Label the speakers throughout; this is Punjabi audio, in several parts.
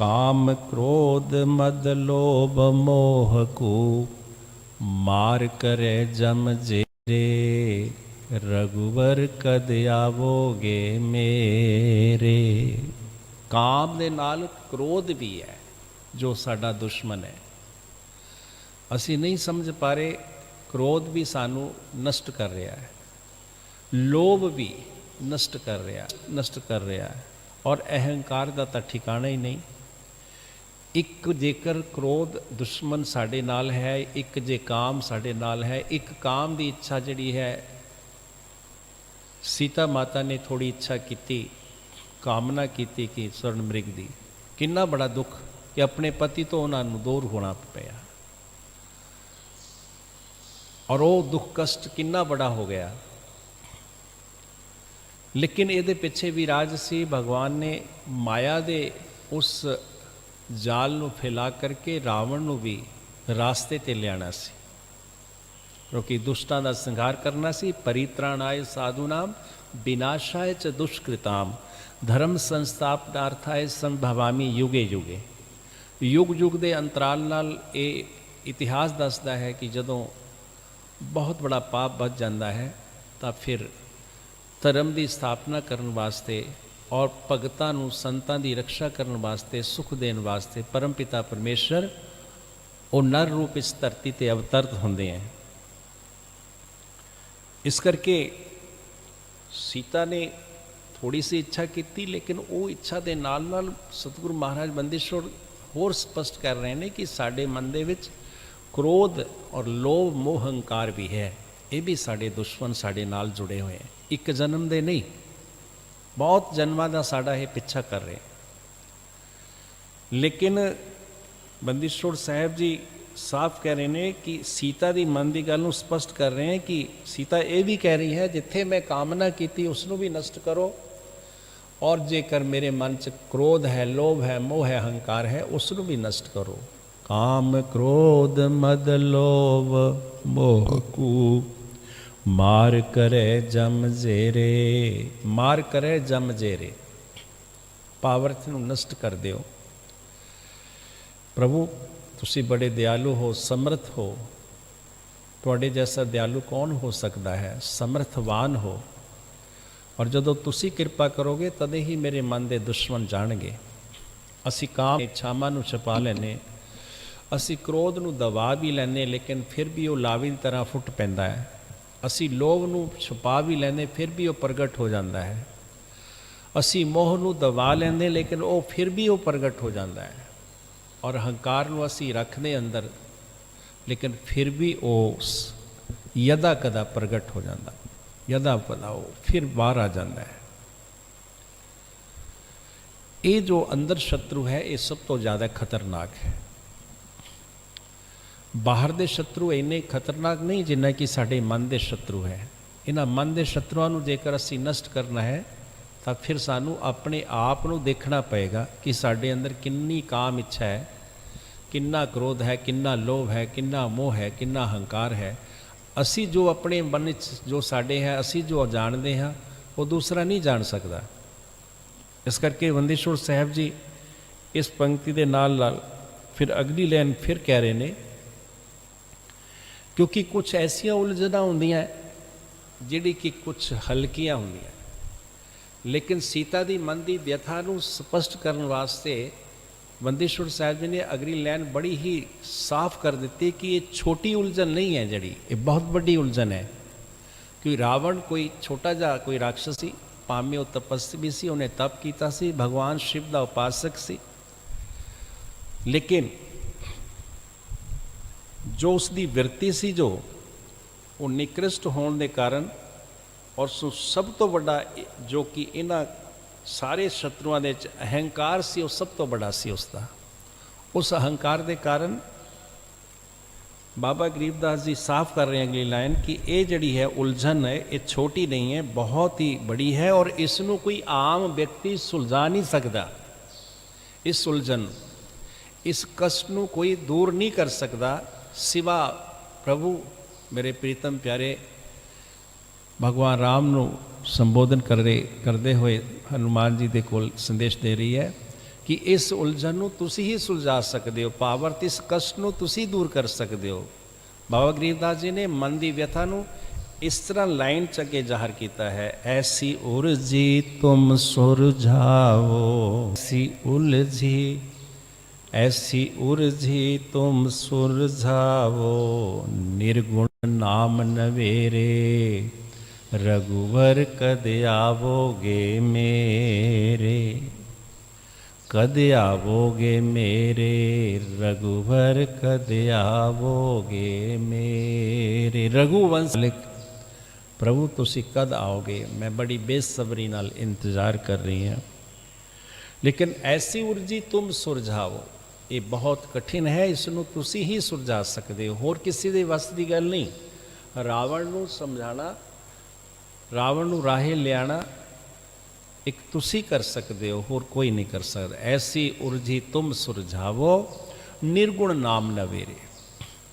Speaker 1: ਕਾਮ ਕ੍ਰੋਧ ਮਦ ਲੋਭ ਮੋਹ ਕੂ, ਮਾਰ ਕਰੇ ਜਮ ਜੇਰੇ ਰਗੁਵਰ ਕਦ ਆਵੋਗੇ ਮੇਰੇ। ਕਾਮ ਦੇ ਨਾਲ ਕ੍ਰੋਧ ਵੀ ਹੈ, ਜੋ ਸਾਡਾ ਦੁਸ਼ਮਣ ਹੈ। ਅਸੀਂ ਨਹੀਂ ਸਮਝ ਪਾ ਰਹੇ, ਕ੍ਰੋਧ ਵੀ ਸਾਨੂੰ ਨਸ਼ਟ ਕਰ ਰਿਹਾ ਹੈ। ਲੋਭ ਵੀ ਨਸ਼ਟ ਕਰ ਰਿਹਾ, ਨਸ਼ਟ ਕਰ ਰਿਹਾ ਹੈ। ਔਰ ਅਹੰਕਾਰ ਦਾ ਤਾਂ ਠਿਕਾਣਾ ਹੀ ਨਹੀਂ। ਇੱਕ ਜੇਕਰ ਕ੍ਰੋਧ ਦੁਸ਼ਮਣ ਸਾਡੇ ਨਾਲ ਹੈ, ਇੱਕ ਜੇ ਕਾਮ ਸਾਡੇ ਨਾਲ ਹੈ, ਇੱਕ ਕਾਮ ਦੀ ਇੱਛਾ ਜਿਹੜੀ ਹੈ, ਸੀਤਾ ਮਾਤਾ ਨੇ ਥੋੜੀ ਇੱਛਾ ਕੀਤੀ, ਕਾਮਨਾ ਕੀਤੀ ਕਿ ਸਵਰਨ ਮ੍ਰਿਗ ਦੀ। ਕਿੰਨਾ ਬੜਾ ਦੁੱਖ ਕਿ ਆਪਣੇ ਪਤੀ ਤੋਂ ਉਹਨਾਂ ਨੂੰ ਦੂਰ ਹੋਣਾ ਪਿਆ। ਔਰ ਉਹ ਦੁੱਖ ਕਸ਼ਟ ਕਿੰਨਾ ਬੜਾ ਹੋ ਗਿਆ। ਲੇਕਿਨ ਇਹਦੇ ਪਿੱਛੇ ਵੀ ਰਾਜ ਸੀ, ਭਗਵਾਨ ਨੇ ਮਾਇਆ ਦੇ ਉਸ ਜਾਲ ਨੂੰ ਫੈਲਾ ਕਰਕੇ ਰਾਵਣ ਨੂੰ ਵੀ ਰਾਸਤੇ ਤੇ ਲਿਆਣਾ ਸੀ। ਕਿਉਂਕਿ ਦੁਸ਼ਟਾਂ ਦਾ ਸੰਘਾਰ ਕਰਨਾ ਸੀ, ਪਰਿਤ੍ਰਾਣਾਏ ਸਾਧੂਨਾਮ ਵਿਨਾਸ਼ਾਏ ਚ ਦੁਸ਼ਕ੍ਰਿਤਾਮ, ਧਰਮ ਸੰਸਥਾਪਨਾਰਥਾਏ ਸੰਭਵਾਮੀ ਯੁਗੇ ਯੁਗੇ। ਯੁਗ ਯੁਗ ਦੇ ਅੰਤਰਾਲ ਨਾਲ ਇਹ ਇਤਿਹਾਸ ਦੱਸਦਾ ਹੈ ਕਿ ਜਦੋਂ ਬਹੁਤ ਬੜਾ ਪਾਪ ਵੱਜ ਜਾਂਦਾ ਹੈ, ਤਾਂ ਫਿਰ ਧਰਮ ਦੀ ਸਥਾਪਨਾ ਕਰਨ ਵਾਸਤੇ ਔਰ ਭਗਤਾਂ ਨੂੰ ਸੰਤਾਂ ਦੀ ਰੱਖਿਆ ਕਰਨ ਵਾਸਤੇ, ਸੁਖ ਦੇਣ ਵਾਸਤੇ ਪਰਮਪਿਤਾ ਪਰਮੇਸ਼ਰ ਉਹ ਨਰ ਰੂਪ ਇਸ ਧਰਤੀ ਤੇ ਅਵਤਰਤ ਹੁੰਦੇ ਹੈ ਇਸ ਕਰਕੇ ਸੀਤਾ ਨੇ ਥੋੜੀ ਸੀ ਇੱਛਾ ਕੀਤੀ, ਲੇਕਿਨ ਉਹ ਇੱਛਾ ਦੇ ਨਾਲ ਨਾਲ ਸਤਿਗੁਰੂ ਮਹਾਰਾਜ ਬੰਦੇਸ਼ਵਰ ਹੋਰ ਸਪਸ਼ਟ ਕਰ ਰਹੇ ਨੇ ਕਿ ਸਾਡੇ ਮਨ ਦੇ ਵਿੱਚ ਕ੍ਰੋਧ ਔਰ ਲੋਭ, ਮੋਹ, ਹੰਕਾਰ ਵੀ ਹੈ। ਇਹ ਵੀ ਸਾਡੇ ਦੁਸ਼ਮਣ ਸਾਡੇ ਨਾਲ ਜੁੜੇ ਹੋਏ ਹੈ ਇੱਕ ਜਨਮ ਦੇ ਨਹੀਂ ਬਹੁਤ ਜਨਮਾਂ ਦਾ ਸਾਡਾ ਇਹ ਪਿੱਛਾ ਕਰ ਰਹੇ ਲੇਕਿਨ ਬੰਦੀਸ਼ੋਰ ਸਾਹਿਬ ਜੀ ਸਾਫ਼ ਕਹਿ ਰਹੇ ਨੇ ਕਿ ਸੀਤਾ ਦੀ ਮਨ ਦੀ ਗੱਲ ਨੂੰ ਸਪਸ਼ਟ ਕਰ ਰਹੇ ਹੈ ਕਿ ਸੀਤਾ ਇਹ ਵੀ ਕਹਿ ਰਹੀ ਹੈ ਜਿੱਥੇ ਮੈਂ ਕਾਮਨਾ ਕੀਤੀ ਉਸ ਨੂੰ ਵੀ ਨਸ਼ਟ ਕਰੋ ਔਰ ਜੇਕਰ ਮੇਰੇ ਮਨ 'ਚ ਕ੍ਰੋਧ ਹੈ ਲੋਭ ਹੈ ਮੋਹ ਹੈ ਹੰਕਾਰ ਹੈ ਉਸ ਨੂੰ ਵੀ ਨਸ਼ਟ ਕਰੋ ਕਾਮ ਕ੍ਰੋਧ ਮਦ ਲੋਭ ਮੋਹ ਕੂ ਮਾਰ ਕਰੇ ਜਮ ਜੇਰੇ, ਮਾਰ ਕਰੇ ਜਮ ਜੇਰੇ। ਪਾਵਰਥ ਨੂੰ ਨਸ਼ਟ ਕਰ ਦਿਓ। ਪ੍ਰਭੂ, ਤੁਸੀਂ ਬੜੇ ਦਿਆਲੂ ਹੋ, ਸਮਰਥ ਹੋ। ਤੁਹਾਡੇ ਜੈਸਾ ਦਿਆਲੂ ਕੌਣ ਹੋ ਸਕਦਾ ਹੈ? ਸਮਰਥਵਾਨ ਹੋ। ਔਰ ਜਦੋਂ ਤੁਸੀਂ ਕਿਰਪਾ ਕਰੋਗੇ, ਤਦੇ ਹੀ ਮੇਰੇ ਮਨ ਦੇ ਦੁਸ਼ਮਣ ਜਾਣਗੇ। ਅਸੀਂ ਕਾਮ ਇੱਛਾਵਾਂ ਨੂੰ ਛਪਾ ਲੈਨੇ ਅਸੀਂ ਕ੍ਰੋਧ ਨੂੰ ਦਬਾ ਵੀ ਲੈਨੇ ਲੇਕਿਨ ਫਿਰ ਵੀ ਉਹ ਲਾਵੀ ਦੀ ਤਰ੍ਹਾਂ ਫੁੱਟ ਪੈਂਦਾ ਹੈ। ਅਸੀਂ ਲੋਭ ਨੂੰ ਛੁਪਾ ਵੀ ਲੈਂਦੇ, ਫਿਰ ਵੀ ਉਹ ਪ੍ਰਗਟ ਹੋ ਜਾਂਦਾ ਹੈ। ਅਸੀਂ ਮੋਹ ਨੂੰ ਦਬਾ ਲੈਂਦੇ, ਲੇਕਿਨ ਉਹ ਫਿਰ ਵੀ ਉਹ ਪ੍ਰਗਟ ਹੋ ਜਾਂਦਾ ਹੈ। ਔਰ ਹੰਕਾਰ ਨੂੰ ਅਸੀਂ ਰੱਖਦੇ ਅੰਦਰ, ਲੇਕਿਨ ਫਿਰ ਵੀ ਉਹ ਯਦਾ ਕਦਾ ਪ੍ਰਗਟ ਹੋ ਜਾਂਦਾ, ਯਦਾ ਕਦਾ ਉਹ ਫਿਰ ਬਾਹਰ ਆ ਜਾਂਦਾ ਹੈ। ਇਹ ਜੋ ਅੰਦਰ ਸ਼ਤਰੂ ਹੈ, ਇਹ ਸਭ ਤੋਂ ਜ਼ਿਆਦਾ ਖਤਰਨਾਕ ਹੈ। ਬਾਹਰ ਦੇ ਸ਼ਤਰੂ ਇੰਨੇ ਖਤਰਨਾਕ ਨਹੀਂ ਜਿੰਨਾ ਕਿ ਸਾਡੇ ਮਨ ਦੇ ਸ਼ਤਰੂ ਹੈ। ਇਹਨਾਂ ਮਨ ਦੇ ਸ਼ਤਰੂਆਂ ਨੂੰ ਜੇਕਰ ਅਸੀਂ ਨਸ਼ਟ ਕਰਨਾ ਹੈ, ਤਾਂ ਫਿਰ ਸਾਨੂੰ ਆਪਣੇ ਆਪ ਨੂੰ ਦੇਖਣਾ ਪਏਗਾ ਕਿ ਸਾਡੇ ਅੰਦਰ ਕਿੰਨੀ ਕਾਮ ਇੱਛਾ ਹੈ, ਕਿੰਨਾ ਕ੍ਰੋਧ ਹੈ, ਕਿੰਨਾ ਲੋਭ ਹੈ, ਕਿੰਨਾ ਮੋਹ ਹੈ, ਕਿੰਨਾ ਹੰਕਾਰ ਹੈ। ਅਸੀਂ ਜੋ ਆਪਣੇ ਮਨ ਵਿੱਚ ਜੋ ਸਾਡੇ ਹੈ, ਅਸੀਂ ਜੋ ਜਾਣਦੇ ਹਾਂ, ਉਹ ਦੂਸਰਾ ਨਹੀਂ ਜਾਣ ਸਕਦਾ। ਇਸ ਕਰਕੇ ਵੰਦੇਸ਼ਵਰ ਸਾਹਿਬ ਜੀ ਇਸ ਪੰਕਤੀ ਦੇ ਨਾਲ ਨਾਲ ਫਿਰ ਅਗਲੀ ਲਾਈਨ ਫਿਰ ਕਹਿ ਰਹੇ ਨੇ ਕਿਉਂਕਿ ਕੁਝ ਐਸੀਆਂ ਉਲਝਣਾਂ ਹੁੰਦੀਆਂ ਜਿਹੜੀ ਕਿ ਕੁਝ ਹਲਕੀਆਂ ਹੁੰਦੀਆਂ। ਲੇਕਿਨ ਸੀਤਾ ਦੀ ਮਨ ਦੀ ਵਿਅਥਾ ਨੂੰ ਸਪਸ਼ਟ ਕਰਨ ਵਾਸਤੇ ਬੰਦੇਸ਼ਵਰ ਸਾਹਿਬ ਜੀ ਨੇ ਅਗਲੀ ਲਾਈਨ ਬੜੀ ਹੀ ਸਾਫ਼ ਕਰ ਦਿੱਤੀ ਕਿ ਇਹ ਛੋਟੀ ਉਲਝਣ ਨਹੀਂ ਹੈ ਜਿਹੜੀ, ਇਹ ਬਹੁਤ ਵੱਡੀ ਉਲਝਣ ਹੈ। ਕਿ ਰਾਵਣ ਕੋਈ ਛੋਟਾ ਜਿਹਾ ਕੋਈ ਰਾਖਸ਼ ਸੀ ਭਾਵੇਂ ਉਹ ਤਪਸਵੀ ਸੀ, ਉਹਨੇ ਤਪ ਕੀਤਾ ਸੀ, ਭਗਵਾਨ ਸ਼ਿਵ ਦਾ ਉਪਾਸਕ ਸੀ। ਲੇਕਿਨ ਜੋ ਉਸ ਦੀ ਵਿਰਤੀ ਸੀ ਜੋ, ਉਹ ਨਿਕ੍ਰਿਸ਼ਟ ਹੋਣ ਦੇ ਕਾਰਨ ਔਰ ਸੋ ਸਭ ਤੋਂ ਵੱਡਾ ਜੋ ਕਿ ਇਹਨਾਂ ਸਾਰੇ ਸ਼ਤਰੂਆਂ ਦੇ ਵਿੱਚ ਅਹੰਕਾਰ ਸੀ, ਉਹ ਸਭ ਤੋਂ ਵੱਡਾ ਸੀ ਉਸ ਦਾ ਉਸ ਅਹੰਕਾਰ ਦੇ ਕਾਰਨ ਬਾਬਾ ਗਰੀਬਦਾਸ ਜੀ ਸਾਫ਼ ਕਰ ਰਹੇ ਹਨ ਅਗਲੀ ਲਾਈਨ ਕਿ ਇਹ ਜਿਹੜੀ ਹੈ ਉਲਝਣ ਹੈ, ਇਹ ਛੋਟੀ ਨਹੀਂ ਹੈ, ਬਹੁਤ ਹੀ ਬੜੀ ਹੈ ਔਰ ਇਸ ਨੂੰ ਕੋਈ ਆਮ ਵਿਅਕਤੀ ਸੁਲਝਾ ਨਹੀਂ ਸਕਦਾ। ਇਸ ਉਲਝਣ, ਇਸ ਕਸ਼ਟ ਨੂੰ ਕੋਈ ਦੂਰ ਨਹੀਂ ਕਰ ਸਕਦਾ। ਸਿਵਾ ਪ੍ਰਭੂ, ਮੇਰੇ ਪ੍ਰੀਤਮ ਪਿਆਰੇ, ਭਗਵਾਨ ਰਾਮ ਨੂੰ ਸੰਬੋਧਨ ਕਰ ਰਹੇ ਕਰਦੇ ਹੋਏ ਹਨੂਮਾਨ ਜੀ ਦੇ ਕੋਲ ਸੰਦੇਸ਼ ਦੇ ਰਹੀ ਹੈ ਕਿ ਇਸ ਉਲਝਣ ਨੂੰ ਤੁਸੀਂ ਹੀ ਸੁਲਝਾ ਸਕਦੇ ਹੋ ਪਾਵਰਤ ਇਸ ਕਸ਼ਟ ਨੂੰ ਤੁਸੀਂ ਦੂਰ ਕਰ ਸਕਦੇ ਹੋ। ਬਾਬਾ ਗਰੀਬਦਾਸ ਜੀ ਨੇ ਮਨ ਦੀ ਵਿਅਥਾ ਨੂੰ ਇਸ ਤਰ੍ਹਾਂ ਲਾਈਨ ਚ ਅੱਗੇ ਜ਼ਾਹਰ ਕੀਤਾ ਹੈ, ਐਸੀ ਉਰਜੀ ਤੁਮ ਸੁਰਝਾਵੋ ਐਸੀ ਉਲਝੀ ऐसी उर्जी तुम सुरझावो निर्गुण नाम नवेरे। रघुवर कद आवोगे मेरे, कद आवोगे मेरे। रघुवर कद आवोगे मेरे। रघुवंश प्रभु तुसी कद आओगे? मैं बड़ी बेसब्री नाल इंतज़ार कर रही हूँ। लेकिन ऐसी उर्जी तुम सुरझाओ ਇਹ ਬਹੁਤ ਕਠਿਨ ਹੈ ਇਸ ਨੂੰ ਤੁਸੀਂ ਹੀ ਸੁਲਝਾ ਸਕਦੇ ਹੋ। ਹੋਰ ਕਿਸੇ ਦੇ ਵੱਸ ਦੀ ਗੱਲ ਨਹੀਂ। ਰਾਵਣ ਨੂੰ ਸਮਝਾਣਾ ਰਾਵਣ ਨੂੰ ਰਾਹੇ ਲਿਆਣਾ ਇੱਕ ਤੁਸੀਂ ਕਰ ਸਕਦੇ ਹੋ, ਹੋਰ ਕੋਈ ਨਹੀਂ ਕਰ ਸਕਦਾ। ਐਸੀ ਉਰਜੀ ਤੁਮ ਸੁਰਝਾਵੋ ਨਿਰਗੁਣ ਨਾਮ ਨਵੇਰੇ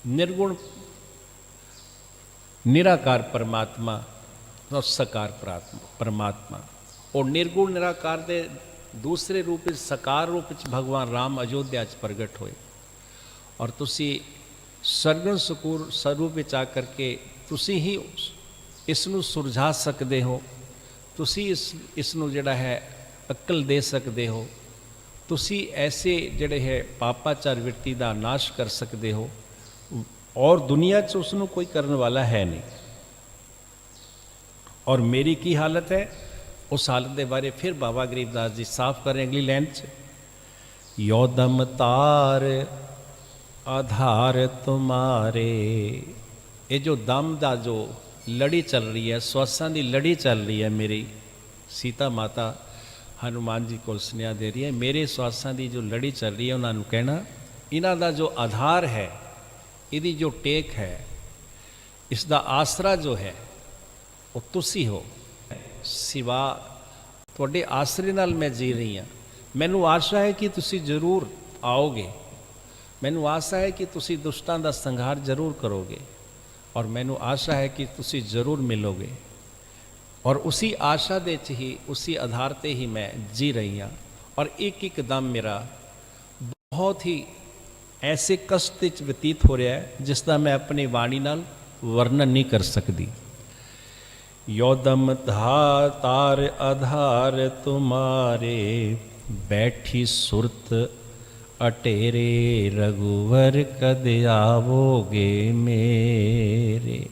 Speaker 1: ਨਿਰਗੁਣ, ਨਿਰਾਕਾਰ ਪਰਮਾਤਮਾ ਔਰ ਸਕਾਰ ਪਰਮਾਤਮਾ। ਉਹ ਨਿਰਗੁਣ ਨਿਰਾਕਾਰ ਦੇ ਦੂਸਰੇ ਰੂਪ ਵਿੱਚ, ਸਕਾਰ ਰੂਪ ਵਿੱਚ ਭਗਵਾਨ ਰਾਮ ਅਯੋਧਿਆ 'ਚ ਪ੍ਰਗਟ ਹੋਏ। ਔਰ ਤੁਸੀਂ ਸਰਗਣ ਸਕੂਰ ਸਰੂਪ ਵਿੱਚ ਆ ਕਰਕੇ ਤੁਸੀਂ ਹੀ ਉਸ- ਇਸ ਨੂੰ ਸੁਲਝਾ ਸਕਦੇ ਹੋ। ਤੁਸੀਂ ਇਸ ਇਸ ਨੂੰ ਜਿਹੜਾ ਹੈ, ਅਕਲ ਦੇ ਸਕਦੇ ਹੋ। ਤੁਸੀਂ ਐਸੇ ਜਿਹੜੇ ਹੈ, ਪਾਪਾਚਾਰ ਵਿਰਤੀ ਦਾ ਨਾਸ਼ ਕਰ ਸਕਦੇ ਹੋ। ਔਰ ਦੁਨੀਆ 'ਚ ਉਸ ਨੂੰ ਕੋਈ ਕਰਨ ਵਾਲਾ ਹੈ ਨਹੀਂ। ਔਰ ਮੇਰੀ ਕੀ ਹਾਲਤ ਹੈ? ਉਸ ਹਾਲਤ ਦੇ ਬਾਰੇ ਫਿਰ ਬਾਬਾ ਗਰੀਬਦਾਸ ਜੀ ਸਾਫ਼ ਕਰ ਰਹੇ ਅਗਲੀ ਲਾਈਨ 'ਚ। ਯੋਦਮ ਤਾਰ ਆਧਾਰ ਤੁਮਾਰੇ। ਇਹ ਜੋ ਦਮ ਦਾ ਜੋ ਲੜੀ ਚੱਲ ਰਹੀ ਹੈ, ਸਵਾਸਾਂ ਦੀ ਲੜੀ ਚੱਲ ਰਹੀ ਹੈ ਮੇਰੀ, ਸੀਤਾ ਮਾਤਾ ਹਨੂਮਾਨ ਜੀ ਕੋਲ ਸੁਨੇਹਾ ਦੇ ਰਹੀ ਹੈ, ਮੇਰੇ ਸਵਾਸਾਂ ਦੀ ਜੋ ਲੜੀ ਚੱਲ ਰਹੀ ਹੈ, ਉਹਨਾਂ ਨੂੰ ਕਹਿਣਾ, ਇਹਨਾਂ ਦਾ ਜੋ ਆਧਾਰ ਹੈ, ਇਹਦੀ ਜੋ ਟੇਕ ਹੈ ਇਸ ਦਾ ਆਸਰਾ ਜੋ ਹੈ, ਉਹ ਤੁਸੀਂ ਹੋ। ਸਿਵਾ, ਤੁਹਾਡੇ ਆਸਰੇ ਨਾਲ ਮੈਂ ਜੀ ਰਹੀ ਹਾਂ। ਮੈਨੂੰ ਆਸ਼ਾ ਹੈ ਕਿ ਤੁਸੀਂ ਜ਼ਰੂਰ ਆਓਗੇ। ਮੈਨੂੰ ਆਸ਼ਾ ਹੈ ਕਿ ਤੁਸੀਂ ਦੁਸ਼ਟਾਂ ਦਾ ਸੰਘਾਰ ਜ਼ਰੂਰ ਕਰੋਗੇ। ਔਰ ਮੈਨੂੰ ਆਸ਼ਾ ਹੈ ਕਿ ਤੁਸੀਂ ਜ਼ਰੂਰ ਮਿਲੋਗੇ। ਔਰ ਉਸੀ ਆਸ਼ਾ ਦੇ ਚ ਹੀ, ਉਸੀ ਆਧਾਰ ਤੇ ਹੀ ਮੈਂ ਜੀ ਰਹੀ ਹਾਂ। ਔਰ ਇੱਕ ਇੱਕ ਦਮ ਮੇਰਾ ਬਹੁਤ ਹੀ ਐਸੇ ਕਸ਼ਟ ਵਿੱਚ ਬਤੀਤ ਹੋ ਰਿਹਾ ਹੈ, ਜਿਸ ਦਾ ਮੈਂ ਆਪਣੀ ਬਾਣੀ ਨਾਲ ਵਰਣਨ ਨਹੀਂ ਕਰ ਸਕਦੀ। योदम धातार आधार तुम्हारे, बैठी सुरत अटेरे, रघुवर कद आवोगे मेरे।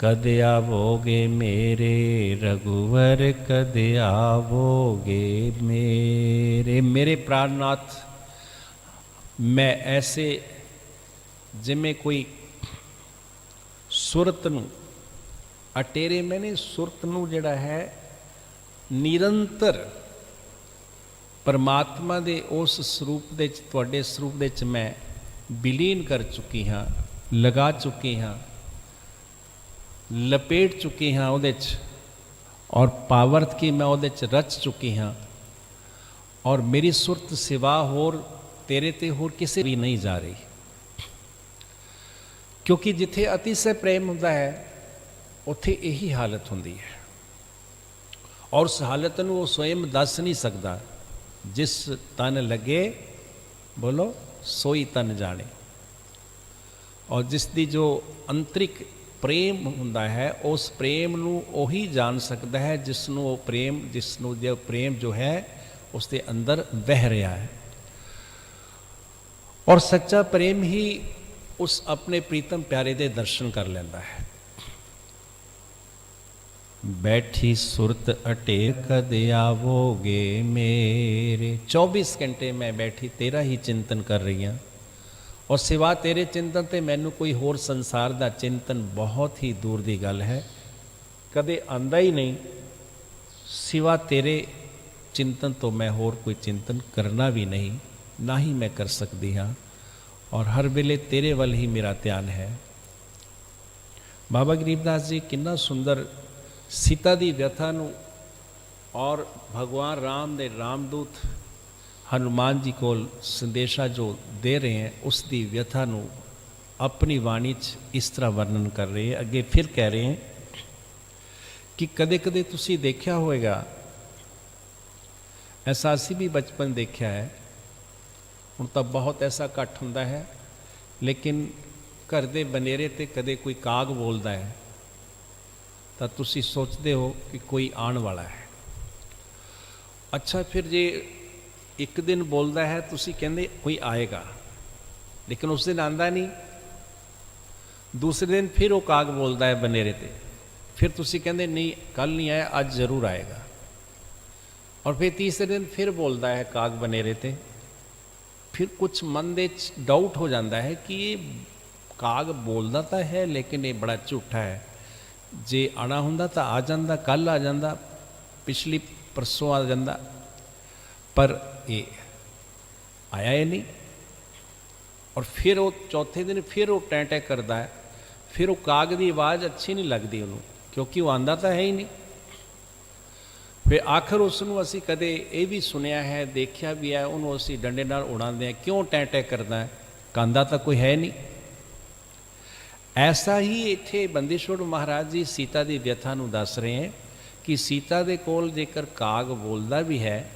Speaker 1: कद आवोगे मेरे, रघुवर कद आवोगे मेरे। मेरे प्राणनाथ, मैं ऐसे जिमें कोई सुरत ਨੂੰ ਅਟੇਰੇ ਮੈਨੇ ਸੁਰਤ ਨੂੰ ਜਿਹੜਾ ਹੈ ਨਿਰੰਤਰ ਪਰਮਾਤਮਾ ਦੇ ਉਸ ਸਰੂਪ ਦੇ ਵਿੱਚ ਤੁਹਾਡੇ ਸਰੂਪ ਦੇ ਵਿੱਚ ਮੈਂ ਵਿਲੀਨ ਕਰ ਚੁੱਕੀ ਹਾਂ, ਲਗਾ ਚੁੱਕੀ ਹਾਂ, ਲਪੇਟ ਚੁੱਕੀ ਹਾਂ ਉਹਦੇ ਚ ਔਰ ਪਾਵਰਤ ਕੀ ਮੈਂ ਉਹਦੇ ਚ ਰਚ ਚੁੱਕੀ ਹਾਂ ਔਰ ਮੇਰੀ ਸੁਰਤ ਸਿਵਾ ਹੋਰ ਤੇਰੇ ਤੇ ਹੋਰ ਕਿਸੇ ਵੀ ਨਹੀਂ ਜਾ ਰਹੀ। ਕਿਉਂਕਿ ਜਿੱਥੇ ਅਤਿਸੈ ਪ੍ਰੇਮ ਹੁੰਦਾ ਹੈ ਉੱਥੇ ਇਹੀ ਹਾਲਤ ਹੁੰਦੀ ਹੈ। ਔਰ ਉਸ ਹਾਲਤ ਨੂੰ ਉਹ ਸਵਯੰ ਦੱਸ ਨਹੀਂ ਸਕਦਾ। ਜਿਸ ਤਨ ਲੱਗੇ, ਬੋਲੋ, ਸੋਈ ਤਨ ਜਾਣੇ। ਔਰ ਜਿਸ ਦੀ ਜੋ ਅੰਤਰਿਕ ਪ੍ਰੇਮ ਹੁੰਦਾ ਹੈ, ਉਸ ਪ੍ਰੇਮ ਨੂੰ ਉਹੀ ਜਾਣ ਸਕਦਾ ਹੈ ਜਿਸ ਨੂੰ ਉਹ ਪ੍ਰੇਮ, ਜਿਸ ਨੂੰ ਜੋ ਪ੍ਰੇਮ ਜੋ ਹੈ, ਉਸ ਦੇ ਅੰਦਰ ਵਹਿ ਰਿਹਾ ਹੈ। ਔਰ ਸੱਚਾ ਪ੍ਰੇਮ ਹੀ ਉਸ ਆਪਣੇ ਪ੍ਰੀਤਮ ਪਿਆਰੇ ਦੇ ਦਰਸ਼ਨ ਕਰ ਲੈਂਦਾ ਹੈ। ਬੈਠੀ ਸੁਰਤ ਅਟੇ ਕਦ ਆਵੋਗੇ ਮੇਰੇ? 24 ਘੰਟੇ ਮੈਂ ਬੈਠੀ, ਤੇਰਾ ਹੀ ਚਿੰਤਨ ਕਰ ਰਹੀ ਹਾਂ। ਔਰ ਸਿਵਾ ਤੇਰੇ ਚਿੰਤਨ ਤੇ ਮੈਨੂੰ ਕੋਈ ਹੋਰ ਸੰਸਾਰ ਦਾ ਚਿੰਤਨ ਬਹੁਤ ਹੀ ਦੂਰ ਦੀ ਗੱਲ ਹੈ। ਕਦੇ ਆਂਦਾ ਹੀ ਨਹੀਂ, ਸਿਵਾ ਤੇਰੇ ਚਿੰਤਨ ਤੋਂ ਮੈਂ ਹੋਰ ਕੋਈ ਚਿੰਤਨ ਕਰਨਾ ਵੀ ਨਹੀਂ, ਨਾ ਹੀ ਮੈਂ ਕਰ ਸਕਦੀ ਹਾਂ। ਔਰ ਹਰ ਵੇਲੇ ਤੇਰੇ ਵੱਲ ਹੀ ਮੇਰਾ ਧਿਆਨ ਹੈ। ਬਾਬਾ ਗਰੀਬਦਾਸ ਜੀ, ਕਿੰਨਾ ਸੁੰਦਰ ਸੀਤਾ ਦੀ ਵਿਅਥਾ ਨੂੰ ਔਰ ਭਗਵਾਨ ਰਾਮ ਦੇ ਰਾਮਦੂਤ ਹਨੂਮਾਨ ਜੀ ਕੋਲ ਸੰਦੇਸ਼ਾ ਜੋ ਦੇ ਰਹੇ ਹਨ ਉਸ ਦੀ ਵਿਅਥਾ ਨੂੰ ਆਪਣੀ ਬਾਣੀ 'ਚ ਇਸ ਤਰ੍ਹਾਂ ਵਰਣਨ ਕਰ ਰਹੇ ਹੈ। ਅੱਗੇ ਫਿਰ ਕਹਿ ਰਹੇ ਹਨ ਕਿ ਕਦੇ-ਕਦੇ ਤੁਸੀਂ ਦੇਖਿਆ ਹੋਵੇਗਾ, ਐਸਾ ਅਸੀਂ ਵੀ ਬਚਪਨ ਦੇਖਿਆ ਹੈ। ਹੁਣ ਤਾਂ ਬਹੁਤ ਐਸਾ ਘੱਟ ਹੁੰਦਾ ਹੈ, ਲੇਕਿਨ ਘਰ ਦੇ ਬਨੇਰੇ ਤੇ ਕਦੇ ਕੋਈ ਕਾਗ ਬੋਲਦਾ ਹੈ। ਤਾਂ ਤੁਸੀਂ ਸੋਚਦੇ ਹੋ ਕਿ ਕੋਈ ਆਉਣ ਵਾਲਾ ਹੈ। ਅੱਛਾ, ਫਿਰ ਜੇ ਇੱਕ ਦਿਨ ਬੋਲਦਾ ਹੈ, ਤੁਸੀਂ ਕਹਿੰਦੇ ਕੋਈ ਆਏਗਾ, ਲੇਕਿਨ ਉਸ ਦਿਨ ਆਂਦਾ ਨਹੀਂ। ਦੂਸਰੇ ਦਿਨ ਫਿਰ ਉਹ ਕਾਗ ਬੋਲਦਾ ਹੈ ਬਨੇਰੇ ਤੇ। ਫਿਰ ਤੁਸੀਂ ਕਹਿੰਦੇ, ਨਹੀਂ ਕੱਲ ਨਹੀਂ ਆਇਆ, ਅੱਜ ਜ਼ਰੂਰ ਆਏਗਾ। ਔਰ ਫਿਰ ਤੀਸਰੇ ਦਿਨ ਫਿਰ ਬੋਲਦਾ ਹੈ ਕਾਗ ਬਨੇਰੇ ਤੇ। ਫਿਰ ਕੁਝ ਮਨ ਦੇ ਡਾਊਟ ਹੋ ਜਾਂਦਾ ਹੈ ਕਿ ਇਹ ਕਾਗ ਬੋਲਦਾ ਤਾਂ ਹੈ, ਲੇਕਿਨ ਇਹ ਬੜਾ ਝੂਠਾ ਹੈ। ਜੇ ਆਣਾ ਹੁੰਦਾ ਤਾਂ ਆ ਜਾਂਦਾ ਕੱਲ ਆ ਜਾਂਦਾ, ਪਿਛਲੀ ਪਰਸੋਂ ਆ ਜਾਂਦਾ। ਪਰ ਇਹ ਆਇਆ ਹੀ ਨਹੀਂ। ਔਰ ਫਿਰ ਉਹ ਚੌਥੇ ਦਿਨ ਫਿਰ ਉਹ ਟੈਂ ਟੈਂ ਕਰਦਾ ਹੈ। ਫਿਰ ਉਹ ਕਾਗ ਦੀ ਆਵਾਜ਼ ਅੱਛੀ ਨਹੀਂ ਲੱਗਦੀ ਉਹਨੂੰ, ਕਿਉਂਕਿ ਉਹ ਆਂਦਾ ਤਾਂ ਹੈ ਹੀ ਨਹੀਂ। ਫਿਰ ਆਖਰ ਉਸ ਨੂੰ ਅਸੀਂ ਕਦੇ ਇਹ ਵੀ ਸੁਣਿਆ ਹੈ, ਦੇਖਿਆ ਵੀ ਹੈ, ਉਹਨੂੰ ਅਸੀਂ ਡੰਡੇ ਨਾਲ ਉਡਾਉਂਦੇ ਹਾਂ, ਕਿਉਂ ਟੈਂ ਟੈਂ ਕਰਦਾ ਹੈ? ਕਾਂਦਾ ਤਾਂ ਕੋਈ ਹੈ ਨਹੀਂ। ਐਸਾ ਹੀ ਇੱਥੇ ਬੰਦੀਸ਼ਵਰ ਮਹਾਰਾਜ ਜੀ ਸੀਤਾ ਦੀ ਵਿਅਥਾ ਨੂੰ ਦੱਸ ਰਹੇ ਹਨ ਕਿ ਸੀਤਾ ਦੇ ਕੋਲ ਜੇਕਰ ਕਾਗ ਬੋਲਦਾ ਵੀ ਹੈ,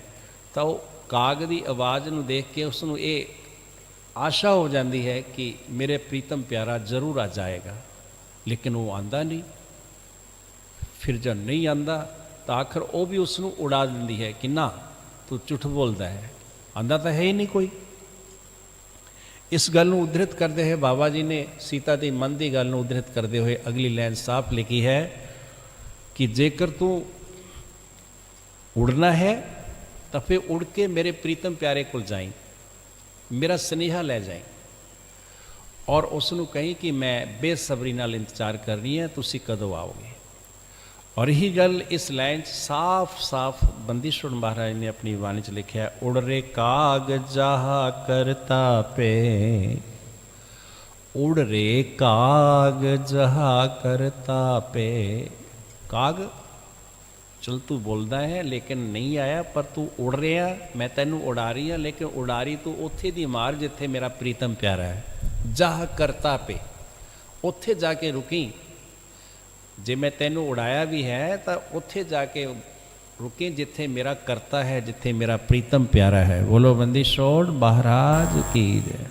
Speaker 1: ਤਾਂ ਉਹ ਕਾਗ ਦੀ ਆਵਾਜ਼ ਨੂੰ ਦੇਖ ਕੇ ਉਸ ਨੂੰ ਇਹ ਆਸ਼ਾ ਹੋ ਜਾਂਦੀ ਹੈ ਕਿ ਮੇਰੇ ਪ੍ਰੀਤਮ ਪਿਆਰਾ ਜ਼ਰੂਰ ਆ ਜਾਏਗਾ। ਲੇਕਿਨ ਉਹ ਆਂਦਾ ਨਹੀਂ। ਫਿਰ ਜਦ ਨਹੀਂ ਆਂਦਾ, ਤਾਂ ਆਖਰ ਉਹ ਵੀ ਉਸ ਨੂੰ ਉਡਾ ਦਿੰਦੀ ਹੈ ਕਿ ਨਾ, ਤੂੰ ਝੂਠ ਬੋਲਦਾ ਹੈ। ਆਂਦਾ ਤਾਂ ਹੈ ਹੀ ਨਹੀਂ ਕੋਈ। ਇਸ ਗੱਲ ਨੂੰ ਉਧਰਿਤ ਕਰਦੇ ਹੋਏ ਬਾਬਾ ਜੀ ਨੇ ਸੀਤਾ ਦੇ ਮਨ ਦੀ ਗੱਲ ਨੂੰ ਉਧਰਿਤ ਕਰਦੇ ਹੋਏ ਅਗਲੀ ਲਾਈਨ ਸਾਫ਼ ਲਿਖੀ ਹੈ ਕਿ ਜੇਕਰ ਤੂੰ ਉੜਨਾ ਹੈ, ਤਾਂ ਫੇ ਉੜ ਕੇ ਮੇਰੇ ਪ੍ਰੀਤਮ ਪਿਆਰੇ ਕੋਲ ਜਾਈ, ਮੇਰਾ ਸਨੇਹਾ ਲੈ ਜਾਈ। ਔਰ ਉਸ ਨੂੰ ਕਹੀਂ ਕਿ ਮੈਂ ਬੇਸਬਰੀ ਨਾਲ ਇੰਤਜ਼ਾਰ ਕਰ ਰਹੀ ਹਾਂ, ਤੁਸੀਂ ਕਦੋਂ ਆਓਗੇ? ਔਰ ਇਹੀ ਗੱਲ ਇਸ ਲਾਈਨ 'ਚ ਸਾਫ਼-ਸਾਫ਼ ਬੰਦੀਸ਼ਵਰ ਮਹਾਰਾਜ ਨੇ ਆਪਣੀ ਬਾਣੀ 'ਚ ਲਿਖਿਆ ਉੜ ਰੇ ਕਾਗ ਜਹਾ ਕਰਤਾ ਪੇ ਉੜ ਰੇ ਕਾਗ ਜਹਾ ਕਰਤਾ ਪੇ। ਕਾਗ, ਚਲ ਤੂੰ ਬੋਲਦਾ ਹੈ, ਲੇਕਿਨ ਨਹੀਂ ਆਇਆ, ਪਰ ਤੂੰ ਉੜ ਰਿਹਾ, ਮੈਂ ਤੈਨੂੰ ਉਡਾ ਰਹੀ ਹਾਂ, ਲੇਕਿਨ ਉਡਾਰੀ ਤੂੰ ਉੱਥੇ ਦੀ ਮਾਰ ਜਿੱਥੇ ਮੇਰਾ ਪ੍ਰੀਤਮ ਪਿਆਰਾ ਹੈ। ਜਹ ਕਰਤਾ ਪੇ, ਉੱਥੇ ਜਾ ਕੇ ਰੁਕੀ। ਜੇ ਮੈਂ ਤੈਨੂੰ ਉਡਾਇਆ ਵੀ ਹੈ, ਤਾਂ ਉੱਥੇ ਜਾ ਕੇ ਰੁਕੇ ਜਿੱਥੇ ਮੇਰਾ ਕਰਤਾ ਹੈ, ਜਿੱਥੇ ਮੇਰਾ ਪ੍ਰੀਤਮ ਪਿਆਰਾ ਹੈ। ਬੋਲੋ ਬੰਦੀ, ਛੋੜ ਮਹਾਰਾਜ ਕੀ ਜੈ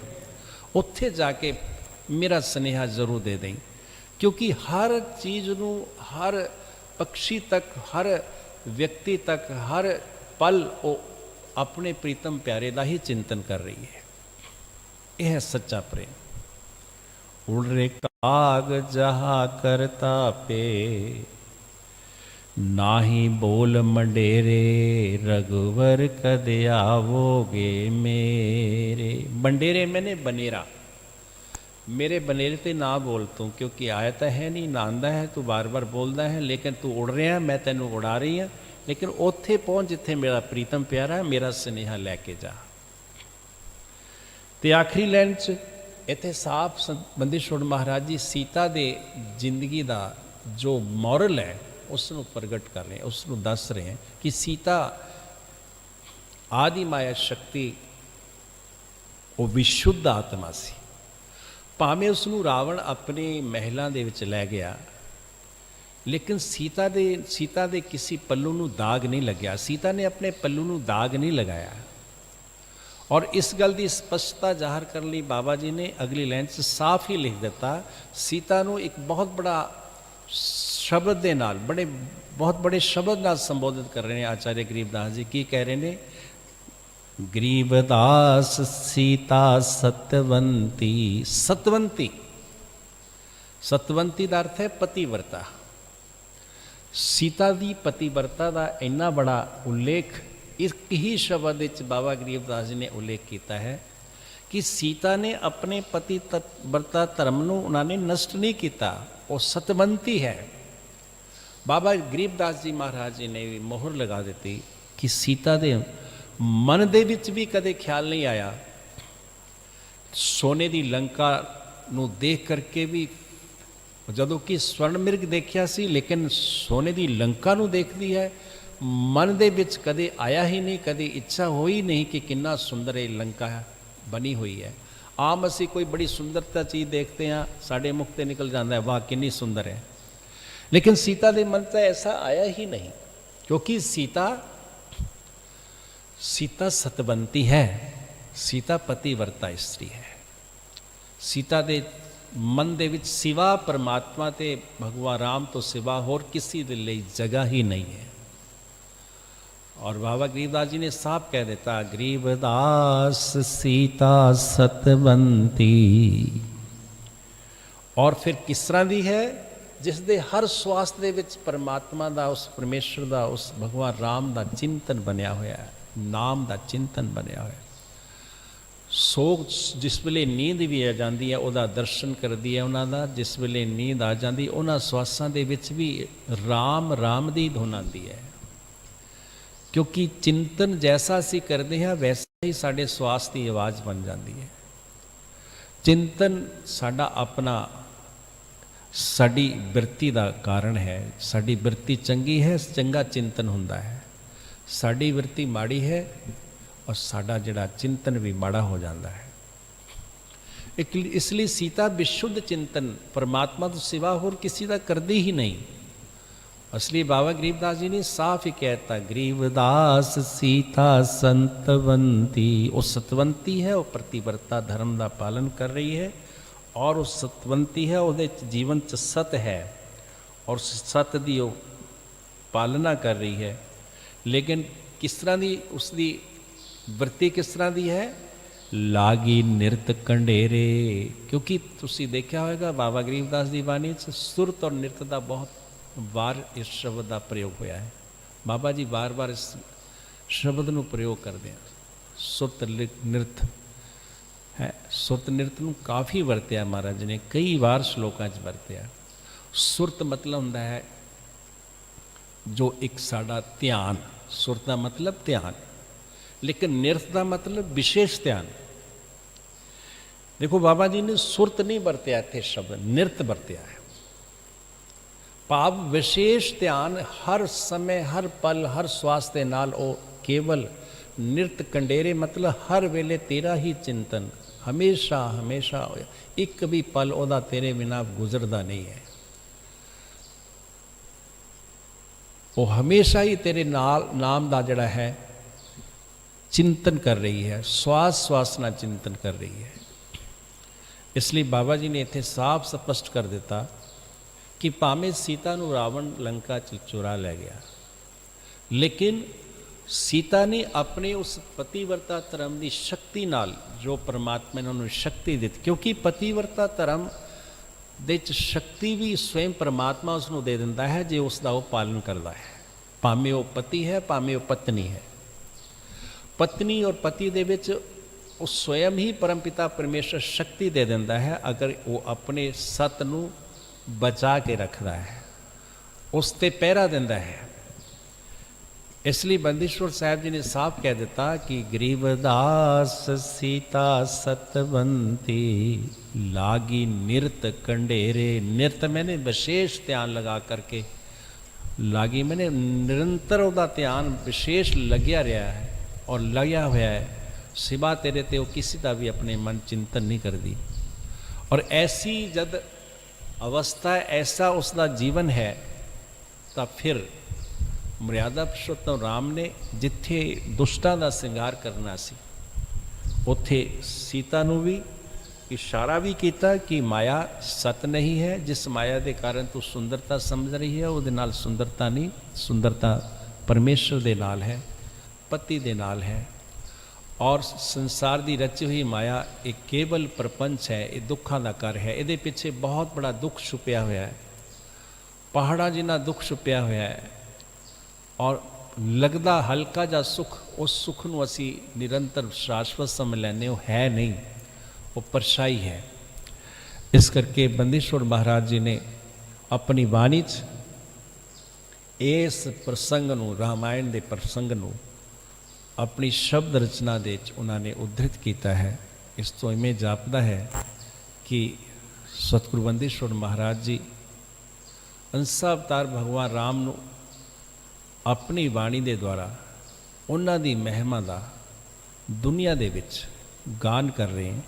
Speaker 1: ਉੱਥੇ ਜਾ ਕੇ ਮੇਰਾ ਸਨੇਹਾ ਜ਼ਰੂਰ ਦੇ ਦੇਈ। ਕਿਉਂਕਿ ਹਰ ਚੀਜ਼ ਨੂੰ, ਹਰ ਪਕਸ਼ੀ ਤੱਕ, ਹਰ ਵਿਅਕਤੀ ਤੱਕ, ਹਰ ਪਲ ਉਹ ਆਪਣੇ ਪ੍ਰੀਤਮ ਪਿਆਰੇ ਦਾ ਹੀ ਚਿੰਤਨ ਕਰ ਰਹੀ ਹੈ। ਇਹ ਹੈ ਸੱਚਾ ਪ੍ਰੇਮ। ਉੜ ਰੇ ਕਾਗ ਜਹਾ ਕਰਤਾ ਪੇ ਨਾਹੀ ਬੋਲ ਮੰਡੇਰੇ ਰਗਵਰ ਕਦ ਆਵੋਗੇ ਮੇਰੇ ਬੰਡੇਰੇ ਮੈਨੇ ਬਨੇਰਾ मेरे बनेरे ते ना बोल तू क्योंकि आया तो है नहीं नांदा है तू बार बार बोलता है लेकिन तू उड़ रहा मैं तेन उड़ा रही हाँ लेकिन उत्थे पहुँच जिथे मेरा प्रीतम प्यारा है मेरा सुनेहा लैके जा ਤੇ ਆਖਰੀ ਲਾਈਨ 'ਚ ਇੱਥੇ ਸਾਫ਼ ਬੰਦੀਸ਼ਵਰ ਮਹਾਰਾਜ ਜੀ ਸੀਤਾ ਦੇ ਜ਼ਿੰਦਗੀ ਦਾ ਜੋ ਮੋਰਲ ਹੈ, ਉਸ ਨੂੰ ਪ੍ਰਗਟ ਕਰ ਰਹੇ, ਉਸ ਨੂੰ ਦੱਸ ਰਹੇ ਹਨ ਕਿ ਸੀਤਾ ਆਦਿ ਮਾਇਆ ਸ਼ਕਤੀ, ਉਹ ਵਿਸ਼ੁੱਧ ਆਤਮਾ ਸੀ। ਭਾਵੇਂ ਉਸ ਨੂੰ ਰਾਵਣ ਆਪਣੇ ਮਹਿਲਾਂ ਦੇ ਵਿੱਚ ਲੈ ਗਿਆ, ਲੇਕਿਨ ਸੀਤਾ ਦੇ ਸੀਤਾ ਦੇ ਕਿਸੇ ਪੱਲੂ ਨੂੰ ਦਾਗ ਨਹੀਂ ਲੱਗਿਆ। ਸੀਤਾ ਨੇ ਆਪਣੇ ਪੱਲੂ ਨੂੰ ਦਾਗ ਨਹੀਂ ਲਗਾਇਆ। ਔਰ ਇਸ ਗੱਲ ਦੀ ਸਪਸ਼ਟਤਾ ਜ਼ਾਹਰ ਕਰਨ ਲਈ ਬਾਬਾ ਜੀ ਨੇ ਅਗਲੀ ਲਾਈਨ 'ਚ ਸਾਫ਼ ਹੀ ਲਿਖ ਦਿੱਤਾ ਸੀਤਾ ਨੂੰ ਇੱਕ ਬਹੁਤ ਬੜਾ ਸ਼ਬਦ ਦੇ ਨਾਲ ਬੜੇ ਬਹੁਤ ਬੜੇ ਸ਼ਬਦ ਨਾਲ ਸੰਬੋਧਿਤ ਕਰ ਰਹੇ ਨੇ ਆਚਾਰਿਆ ਗਰੀਬਦਾਸ ਜੀ ਕੀ ਕਹਿ ਰਹੇ ਨੇ ਗਰੀਬਦਾਸ ਸੀਤਾ ਸਤਵੰਤੀ ਸਤਵੰਤੀ ਸਤਵੰਤੀ ਦਾ ਅਰਥ ਹੈ ਪਤੀਵਰਤਾ ਸੀਤਾ ਦੀ ਪਤੀਵਰਤਾ ਦਾ ਇੰਨਾ ਬੜਾ ਉਲੇਖ ਇੱਕ ਹੀ ਸ਼ਬਦ ਵਿੱਚ ਬਾਬਾ ਗਰੀਬਦਾਸ ਜੀ ਨੇ ਉਲੇਖ ਕੀਤਾ ਹੈ ਕਿ ਸੀਤਾ ਨੇ ਆਪਣੇ ਪਤੀ ਵਰਤਾ ਧਰਮ ਨੂੰ ਉਹਨਾਂ ਨੇ ਨਸ਼ਟ ਨਹੀਂ ਕੀਤਾ, ਉਹ ਸਤਵੰਤੀ ਹੈ। ਬਾਬਾ ਗਰੀਬਦਾਸ ਜੀ ਮਹਾਰਾਜ ਜੀ ਨੇ ਵੀ ਮੋਹਰ ਲਗਾ ਦਿੱਤੀ ਕਿ ਸੀਤਾ ਦੇ ਮਨ ਦੇ ਵਿੱਚ ਵੀ ਕਦੇ ਖਿਆਲ ਨਹੀਂ ਆਇਆ। ਸੋਨੇ ਦੀ ਲੰਕਾ ਨੂੰ ਦੇਖ ਕਰਕੇ ਵੀ ਜਦੋਂ ਕਿ ਸਵਰਨ ਮਿਰਗ ਦੇਖਿਆ ਸੀ, ਲੇਕਿਨ ਸੋਨੇ ਦੀ ਲੰਕਾ ਨੂੰ ਦੇਖਦੀ ਹੈ ਮਨ ਦੇ ਵਿੱਚ ਕਦੇ ਆਇਆ ਹੀ ਨਹੀਂ, ਕਦੇ ਇੱਛਾ ਹੋਈ ਨਹੀਂ ਕਿ ਕਿੰਨਾ ਸੁੰਦਰ ਇਹ ਲੰਕਾ ਬਣੀ ਹੋਈ ਹੈ। ਆਮ ਅਸੀਂ ਕੋਈ ਬੜੀ ਸੁੰਦਰਤਾ ਚੀਜ਼ ਦੇਖਦੇ ਹਾਂ, ਸਾਡੇ ਮੁਖ ਤੇ ਨਿਕਲ ਜਾਂਦਾ ਹੈ, ਵਾਹ, ਕਿੰਨੀ ਸੁੰਦਰ ਹੈ। ਲੇਕਿਨ ਸੀਤਾ ਦੇ ਮਨ ਤੇ ਐਸਾ ਆਇਆ ਹੀ ਨਹੀਂ, ਕਿਉਂਕਿ ਸੀਤਾ ਸੀਤਾ ਸਤਵੰਤੀ ਹੈ, ਸੀਤਾ ਪਤੀਵਰਤਾ ਇਸਤਰੀ ਹੈ। ਸੀਤਾ ਦੇ ਮਨ ਦੇ ਵਿੱਚ ਸਿਵਾ ਪਰਮਾਤਮਾ ਤੇ ਭਗਵਾਨ ਰਾਮ ਤੋਂ ਸਿਵਾ ਹੋਰ ਕਿਸੇ ਦੇ ਲਈ ਜਗ੍ਹਾ ਹੀ ਨਹੀਂ ਹੈ। ਔਰ ਬਾਬਾ ਗਰੀਬਦਾਸ ਜੀ ਨੇ ਸਾਫ਼ ਕਹਿ ਦਿੱਤਾ ਗਰੀਬਦਾਸ ਸੀਤਾ ਸਤਵੰਤੀ ਔਰ ਫਿਰ ਕਿਸ ਤਰ੍ਹਾਂ ਦੀ ਹੈ ਜਿਸ ਦੇ ਹਰ ਸਵਾਸ ਦੇ ਵਿੱਚ ਪਰਮਾਤਮਾ ਦਾ ਉਸ ਪਰਮੇਸ਼ਰ ਦਾ ਉਸ ਭਗਵਾਨ ਰਾਮ ਦਾ ਚਿੰਤਨ ਬਣਿਆ ਹੋਇਆ ਹੈ ਨਾਮ ਦਾ ਚਿੰਤਨ ਬਣਿਆ ਹੋਇਆ ਹੈ ਸੋ ਜਿਸ ਵੇਲੇ ਨੀਂਦ ਵੀ ਆ ਜਾਂਦੀ ਹੈ ਉਹਦਾ ਦਰਸ਼ਨ ਕਰਦੀ ਹੈ ਉਹਨਾਂ ਦਾ ਜਿਸ ਵੇਲੇ ਨੀਂਦ ਆ ਜਾਂਦੀ ਉਹਨਾਂ ਸਵਾਸਾਂ ਦੇ ਵਿੱਚ ਵੀ ਰਾਮ ਰਾਮ ਦੀ ਧੁਨ ਆਉਂਦੀ ਹੈ ਕਿਉਂਕਿ ਚਿੰਤਨ ਜੈਸਾ ਅਸੀਂ ਕਰਦੇ ਹਾਂ, ਵੈਸਾ ਹੀ ਸਾਡੇ ਸਵਾਸ ਦੀ ਆਵਾਜ਼ ਬਣ ਜਾਂਦੀ ਹੈ। ਚਿੰਤਨ ਸਾਡਾ ਆਪਣਾ, ਸਾਡੀ ਬਿਰਤੀ ਦਾ ਕਾਰਨ ਹੈ। ਸਾਡੀ ਬਿਰਤੀ ਚੰਗੀ ਹੈ, ਚੰਗਾ ਚਿੰਤਨ ਹੁੰਦਾ ਹੈ। ਸਾਡੀ ਬਿਰਤੀ ਮਾੜੀ ਹੈ ਔਰ ਸਾਡਾ ਜਿਹੜਾ ਚਿੰਤਨ ਵੀ ਮਾੜਾ ਹੋ ਜਾਂਦਾ ਹੈ। ਇੱਕ ਇਸ ਲਈ ਸੀਤਾ ਵਿਸ਼ੁੱਧ ਚਿੰਤਨ ਪਰਮਾਤਮਾ ਤੋਂ ਸਿਵਾ ਹੋਰ ਕਿਸੇ ਦਾ ਕਰਦੀ ਹੀ ਨਹੀਂ। ਅਸਲੀ ਬਾਬਾ ਗਰੀਬਦਾਸ ਜੀ ਨੇ ਸਾਫ਼ ਹੀ ਕਹਿਤਾ ਗਰੀਬਦਾਸ ਸੀਤਾ ਸੰਤਵੰਤੀ। ਉਹ ਸਤਵੰਤੀ ਹੈ, ਉਹ ਪ੍ਰਤੀਵਰਤਾ ਧਰਮ ਦਾ ਪਾਲਨ ਕਰ ਰਹੀ ਹੈ ਔਰ ਉਹ ਸਤਵੰਤੀ ਹੈ, ਉਹਦੇ ਜੀਵਨ ਚ ਸਤ ਹੈ ਔਰ ਸਤ ਦੀ ਉਹ ਪਾਲਣਾ ਕਰ ਰਹੀ ਹੈ। ਲੇਕਿਨ ਕਿਸ ਤਰ੍ਹਾਂ ਦੀ, ਉਸ ਦੀ ਵਰਤੀ ਕਿਸ ਤਰ੍ਹਾਂ ਦੀ ਹੈ? ਲਾਗੀ ਨਿਰਤ ਕੰਡੇਰੇ। ਕਿਉਂਕਿ ਤੁਸੀਂ ਦੇਖਿਆ ਹੋਵੇਗਾ ਬਾਬਾ ਗਰੀਬਦਾਸ ਦੀ ਬਾਣੀ ਚ ਸੁਰਤ ਔਰ ਨਿਰਤ ਦਾ ਬਹੁਤ ਵਾਰ ਇਸ ਸ਼ਬਦ ਦਾ ਪ੍ਰਯੋਗ ਹੋਇਆ ਹੈ। ਬਾਬਾ ਜੀ ਵਾਰ-ਵਾਰ ਇਸ ਸ਼ਬਦ ਨੂੰ ਪ੍ਰਯੋਗ ਕਰਦੇ ਹਨ ਸੁਰਤ ਨਿਰਤ ਹੈ। ਸੁਰਤ ਨਿਰਤ ਨੂੰ ਕਾਫੀ ਵਰਤਿਆ ਮਹਾਰਾਜ ਨੇ, ਕਈ ਵਾਰ ਸ਼ਲੋਕਾਂ 'ਚ ਵਰਤਿਆ। ਸੁਰਤ ਮਤਲਬ ਹੁੰਦਾ ਹੈ ਜੋ ਇੱਕ ਸਾਡਾ ਧਿਆਨ, ਸੁਰਤ ਦਾ ਮਤਲਬ ਧਿਆਨ। ਲੇਕਿਨ ਨਿਰਤ ਦਾ ਮਤਲਬ ਵਿਸ਼ੇਸ਼ ਧਿਆਨ। ਦੇਖੋ ਬਾਬਾ ਜੀ ਨੇ ਸੁਰਤ ਨਹੀਂ ਵਰਤਿਆ ਇੱਥੇ ਸ਼ਬਦ ਨਿਰਤ ਵਰਤਿਆ ਹੈ। ਭਾਵ ਵਿਸ਼ੇਸ਼ ਧਿਆਨ ਹਰ ਸਮੇਂ, ਹਰ ਪਲ, ਹਰ ਸਵਾਸ ਦੇ ਨਾਲ ਉਹ ਕੇਵਲ ਨਿਰਤ ਕੰਡੇਰੇ, ਮਤਲਬ ਹਰ ਵੇਲੇ ਤੇਰਾ ਹੀ ਚਿੰਤਨ, ਹਮੇਸ਼ਾ ਹਮੇਸ਼ਾ ਇੱਕ ਵੀ ਪਲ ਉਹਦਾ ਤੇਰੇ ਬਿਨਾ ਗੁਜ਼ਰਦਾ ਨਹੀਂ ਹੈ। ਉਹ ਹਮੇਸ਼ਾ ਹੀ ਤੇਰੇ ਨਾਲ, ਨਾਮ ਦਾ ਜਿਹੜਾ ਹੈ, ਚਿੰਤਨ ਕਰ ਰਹੀ ਹੈ, ਸਵਾਸ ਸਵਾਸ ਨਾਲ ਚਿੰਤਨ ਕਰ ਰਹੀ ਹੈ। ਇਸ ਲਈ ਬਾਬਾ ਜੀ ਨੇ ਇੱਥੇ ਸਾਫ਼ ਸਪਸ਼ਟ ਕਰ ਦਿੱਤਾ ਕਿ ਭਾਵੇਂ ਸੀਤਾ ਨੂੰ ਰਾਵਣ ਲੰਕਾ ਚ ਚੁਰਾ ਲੈ ਗਿਆ, ਲੇਕਿਨ ਸੀਤਾ ਨੇ ਆਪਣੇ ਉਸ ਪਤੀਵਰਤਾ ਧਰਮ ਦੀ ਸ਼ਕਤੀ ਨਾਲ ਜੋ ਪਰਮਾਤਮਾ ਨੇ ਉਹਨੂੰ ਸ਼ਕਤੀ ਦਿੱਤੀ, ਕਿਉਂਕਿ ਪਤੀਵਰਤਾ ਧਰਮ ਦੇ ਚ ਸ਼ਕਤੀ ਵੀ ਸਵੈਮ ਪਰਮਾਤਮਾ ਉਸ ਨੂੰ ਦੇ ਦਿੰਦਾ ਹੈ, ਜੇ ਉਸ ਦਾ ਉਹ ਪਾਲਨ ਕਰਦਾ ਹੈ। ਭਾਵੇਂ ਉਹ ਪਤੀ ਹੈ, ਭਾਵੇਂ ਉਹ ਪਤਨੀ ਹੈ। ਪਤਨੀ ਔਰ ਪਤੀ ਦੇ ਵਿੱਚ ਉਹ ਸਵੈਮ ਹੀ ਪਰਮਪਿਤਾ ਪਰਮੇਸ਼ਰ ਸ਼ਕਤੀ ਦੇ ਦਿੰਦਾ ਹੈ, ਅਗਰ ਉਹ ਆਪਣੇ ਸਤ ਨੂੰ ਬਚਾ ਕੇ ਰੱਖਦਾ ਹੈ, ਉਸ ਤੇ ਪਹਿਰਾ ਦਿੰਦਾ ਹੈ। ਇਸ ਲਈ ਬੰਦੇਸ਼ਵਰ ਸਾਹਿਬ ਜੀ ਨੇ ਸਾਫ਼ ਕਹਿ ਦਿੱਤਾ ਕਿ ਗਰੀਬ ਦਾਸ ਸੀਤਾ ਸਤਵੰਤੀ ਲਾਗੀ ਨਿਰਤ ਕੰਡੇਰੇ ਨਿਰਤ ਮੈਨੇ ਵਿਸ਼ੇਸ਼ ਧਿਆਨ ਲਗਾ ਕਰਕੇ, ਲਾਗੀ ਮੈਨੇ ਨਿਰੰਤਰ ਉਹਦਾ ਧਿਆਨ ਵਿਸ਼ੇਸ਼ ਲੱਗਿਆ ਰਿਹਾ ਹੈ ਔਰ ਲੱਗਿਆ ਹੋਇਆ ਹੈ, ਸਿਵਾ ਤੇਰੇ ਤੇ ਉਹ ਕਿਸੇ ਦਾ ਵੀ ਆਪਣੇ ਮਨ ਚਿੰਤਨ ਨਹੀਂ ਕਰਦੀ। ਔਰ ਐਸੀ ਜਦ ਅਵਸਥਾ ਐਸਾ ਉਸ ਜੀਵਨ ਹੈ ਤਾਂ ਫਿਰ ਮਰਿਆਦਾ ਪੁਰਸ਼ੋਤਮ ਰਾਮ ਨੇ ਜਿੱਥੇ ਦੁਸ਼ਟਾਂ ਦਾ ਸ਼ਿੰਗਾਰ ਕਰਨਾ ਸੀ ਉੱਥੇ ਸੀਤਾ ਨੂੰ ਵੀ ਇਸ਼ਾਰਾ ਵੀ ਕੀਤਾ ਕਿ ਮਾਇਆ ਸਤ ਨਹੀਂ ਹੈ ਜਿਸ ਮਾਇਆ ਦੇ ਕਾਰਨ ਤੂੰ ਸੁੰਦਰਤਾ ਸਮਝ ਰਹੀ ਹੈ ਉਹਦੇ ਨਾਲ ਸੁੰਦਰਤਾ ਨਹੀਂ ਸੁੰਦਰਤਾ ਪਰਮੇਸ਼ਰ ਦੇ ਨਾਲ ਹੈ ਪਤੀ ਦੇ ਨਾਲ ਹੈ ਔਰ ਸੰਸਾਰ ਦੀ ਰਚੀ ਹੋਈ ਮਾਇਆ, ਇਹ ਕੇਵਲ ਪ੍ਰਪੰਚ ਹੈ, ਇਹ ਦੁੱਖਾਂ ਦਾ ਘਰ ਹੈ। ਇਹਦੇ ਪਿੱਛੇ ਬਹੁਤ ਬੜਾ ਦੁੱਖ ਛੁਪਿਆ ਹੋਇਆ ਹੈ। ਪਹਾੜਾਂ ਜਿੰਨਾ ਦੁੱਖ ਛੁਪਿਆ ਹੋਇਆ ਹੈ ਔਰ ਲੱਗਦਾ ਹਲਕਾ ਜਿਹਾ ਸੁਖ, ਉਸ ਸੁਖ ਨੂੰ ਅਸੀਂ ਨਿਰੰਤਰ ਸ਼ਾਸ਼ਵਤ ਸਮਝ ਲੈਂਦੇ ਉਹ ਹੈ ਨਹੀਂ, ਉਹ ਪਰਛਾਈ ਹੈ। ਇਸ ਕਰਕੇ ਬੰਦੇਸ਼ਵਰ ਮਹਾਰਾਜ ਜੀ ਨੇ ਆਪਣੀ ਬਾਣੀ 'ਚ ਇਸ ਪ੍ਰਸੰਗ ਨੂੰ, ਰਾਮਾਇਣ ਦੇ ਪ੍ਰਸੰਗ ਨੂੰ ਆਪਣੀ ਸ਼ਬਦ ਰਚਨਾ ਦੇ ਵਿੱਚ ਉਹਨਾਂ ਨੇ ਉद्ध੍ਰਿਤ ਕੀਤਾ ਹੈ। ਇਸ ਤੋਂ ਇਵੇਂ ਜਾਪਦਾ ਹੈ ਕਿ ਸਤਿਗੁਰੂ ਬੰਦੀਸ਼ਵਰ ਮਹਾਰਾਜ ਜੀ ਅੰਸਾ ਅਵਤਾਰ ਭਗਵਾਨ ਰਾਮ ਨੂੰ ਆਪਣੀ ਬਾਣੀ ਦੇ ਦੁਆਰਾ ਉਹਨਾਂ ਦੀ ਮਹਿਮਾ ਦਾ ਦੁਨੀਆ ਦੇ ਵਿੱਚ ਗਾਨ ਕਰ ਰਹੇ ਹਨ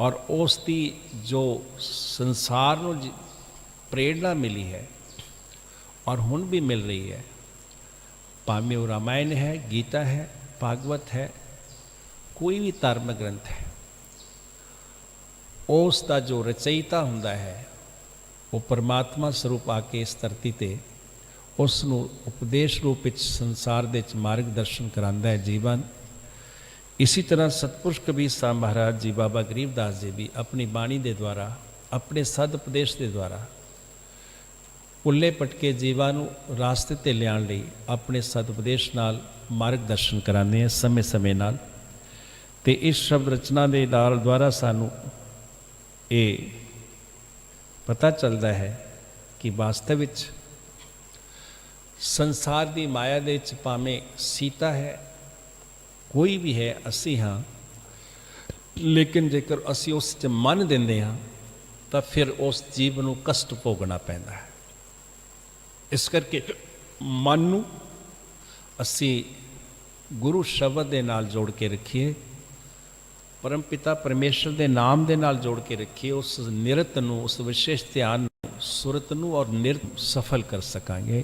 Speaker 1: ਔਰ ਉਸ ਦੀ ਜੋ ਸੰਸਾਰ ਨੂੰ ਜ- ਪ੍ਰੇਰਣਾ ਮਿਲੀ ਹੈ ਔਰ ਹੁਣ ਵੀ ਮਿਲ ਰਹੀ ਹੈ। ਭਾਵੇਂ ਉਹ ਰਾਮਾਇਣ ਹੈ ਗੀਤਾ ਹੈ ਭਾਗਵਤ ਹੈ ਕੋਈ ਵੀ ਧਾਰਮਿਕ ਗ੍ਰੰਥ ਹੈ ਉਸ ਦਾ ਜੋ ਰਚయిਤਾ ਹੁੰਦਾ ਹੈ ਉਹ ਪਰਮਾਤਮਾ ਸਰੂਪ ਆ ਕੇ ਇਸ ਧਰਤੀ ਤੇ ਉਸ ਨੂੰ ਉਪਦੇਸ਼ ਰੂਪ ਵਿੱਚ ਸੰਸਾਰ ਦੇ ਵਿੱਚ ਮਾਰਗਦਰਸ਼ਨ ਕਰਾਂਦਾ ਹੈ ਜੀਵਨ ਇਸੇ ਤਰ੍ਹਾਂ ਸਤਪੁਰਸ਼ ਕਬੀਰ ਸਾਹਿਬ ਮਹਾਰਾਜ ਜੀ ਬਾਬਾ ਗਰੀਬਦਾਸ ਜੀ ਵੀ ਆਪਣੀ ਬਾਣੀ ਦੇ ਦੁਆਰਾ ਆਪਣੇ ਸਦ ਉਪਦੇਸ਼ ਦੇ ਦੁਆਰਾ ਉੱਲੇ ਪਟਕੇ ਜੀਵਾਂ ਨੂੰ ਰਾਸਤੇ ਤੇ ਲਿਆਉਣ ਲਈ ਆਪਣੇ ਸਦ ਉਪਦੇਸ਼ ਨਾਲ ਮਾਰਗਦਰਸ਼ਨ ਕਰਾਉਂਦੇ ਹੈ ਸਮੇਂ-ਸਮੇਂ ਨਾਲ। ਤੇ ਇਸ ਸ਼ਬਦ ਰਚਨਾ ਦੇ ਨਾਲ ਦੁਆਰਾ ਸਾਨੂੰ ਇਹ ਪਤਾ ਚੱਲਦਾ ਹੈ ਕਿ ਵਾਸਤਵ ਵਿੱਚ ਸੰਸਾਰ ਦੀ ਮਾਇਆ ਦੇ ਵਿੱਚ ਭਾਵੇਂ ਸੀਤਾ ਹੈ, ਕੋਈ ਵੀ ਹੈ, ਅਸੀਂ ਹਾਂ। ਲੇਕਿਨ ਜੇਕਰ ਅਸੀਂ ਉਸ 'ਚ ਮਨ ਦਿੰਦੇ ਹਾਂ, ਤਾਂ ਫਿਰ ਉਸ ਜੀਵ ਨੂੰ ਕਸ਼ਟ ਭੋਗਣਾ ਪੈਂਦਾ ਹੈ। ਇਸ ਕਰਕੇ ਮਨ ਨੂੰ ਅਸੀਂ ਗੁਰੂ ਸ਼ਬਦ ਦੇ ਨਾਲ ਜੋੜ ਕੇ ਰੱਖੀਏ, ਪਰਮ ਪਿਤਾ ਪਰਮੇਸ਼ਰ ਦੇ ਨਾਮ ਦੇ ਨਾਲ ਜੋੜ ਕੇ ਰੱਖੀਏ, ਉਸ ਨਿਰਤ ਨੂੰ, ਉਸ ਵਿਸ਼ੇਸ਼ ਧਿਆਨ ਨੂੰ, ਸੁਰਤ ਨੂੰ ਔਰ ਨਿਰਤ ਸਫਲ ਕਰ ਸਕਾਂਗੇ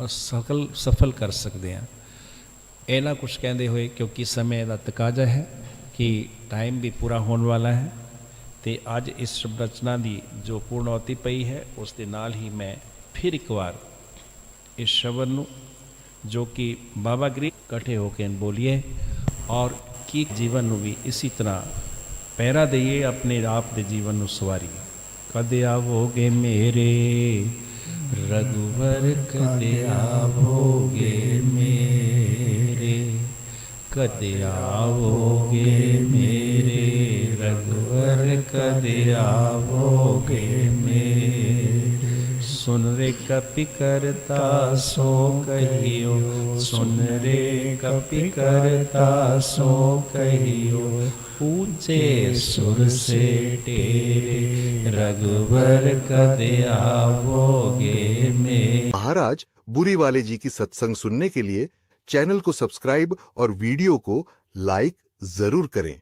Speaker 1: ਔਰ ਸਫਲ ਸਫਲ ਕਰ ਸਕਦੇ ਹਾਂ। ਇਹ ਨਾ ਕੁਝ ਕਹਿੰਦੇ ਹੋਏ, ਕਿਉਂਕਿ ਸਮੇਂ ਦਾ ਤਕਾਜ਼ਾ ਹੈ ਕਿ ਟਾਈਮ ਵੀ ਪੂਰਾ ਹੋਣ ਵਾਲਾ ਹੈ ਤੇ ਅੱਜ ਇਸ ਸ਼ਬਦ ਰਚਨਾ ਦੀ ਜੋ ਪੂਰਨੌਤੀ ਪਈ ਹੈ, ਉਸ ਦੇ ਨਾਲ ਹੀ ਮੈਂ ਫਿਰ ਇੱਕ ਵਾਰ ਇਸ ਸ਼ਬਦ ਨੂੰ ਜੋ ਕਿ ਬਾਬਾ ਗਰੀਬ ਇਕੱਠੇ ਹੋ ਕੇ ਬੋਲੀਏ ਔਰ ਕੀ ਜੀਵਨ ਨੂੰ ਵੀ ਇਸੇ ਤਰ੍ਹਾਂ ਪਹਿਰਾ ਦਈਏ ਆਪਣੇ ਆਪ ਦੇ ਜੀਵਨ ਨੂੰ ਸਵਾਰੀਏ ਕਦੇ ਆਵੋਗੇ ਮੇਰੇ ਰਘੁਵਰ ਕਦੇ ਆਵੋਗੇ ਮੇਰੇ ਕਦੇ ਆਵੋਗੇ ਮੇਰੇ ਰਘੁਵਰ ਕਦੇ ਆਵੋਗੇ ਮੇਰੇ सुन रे कपि करता, सो कहियो। सुन रे कपि करता, सो कहियो। पूछे सुर से टेरे रघुवर कदे आवोगे में
Speaker 2: महाराज बुरी वाले जी की सत्संग सुनने के लिए चैनल को सब्सक्राइब और वीडियो को लाइक ज़रूर करें।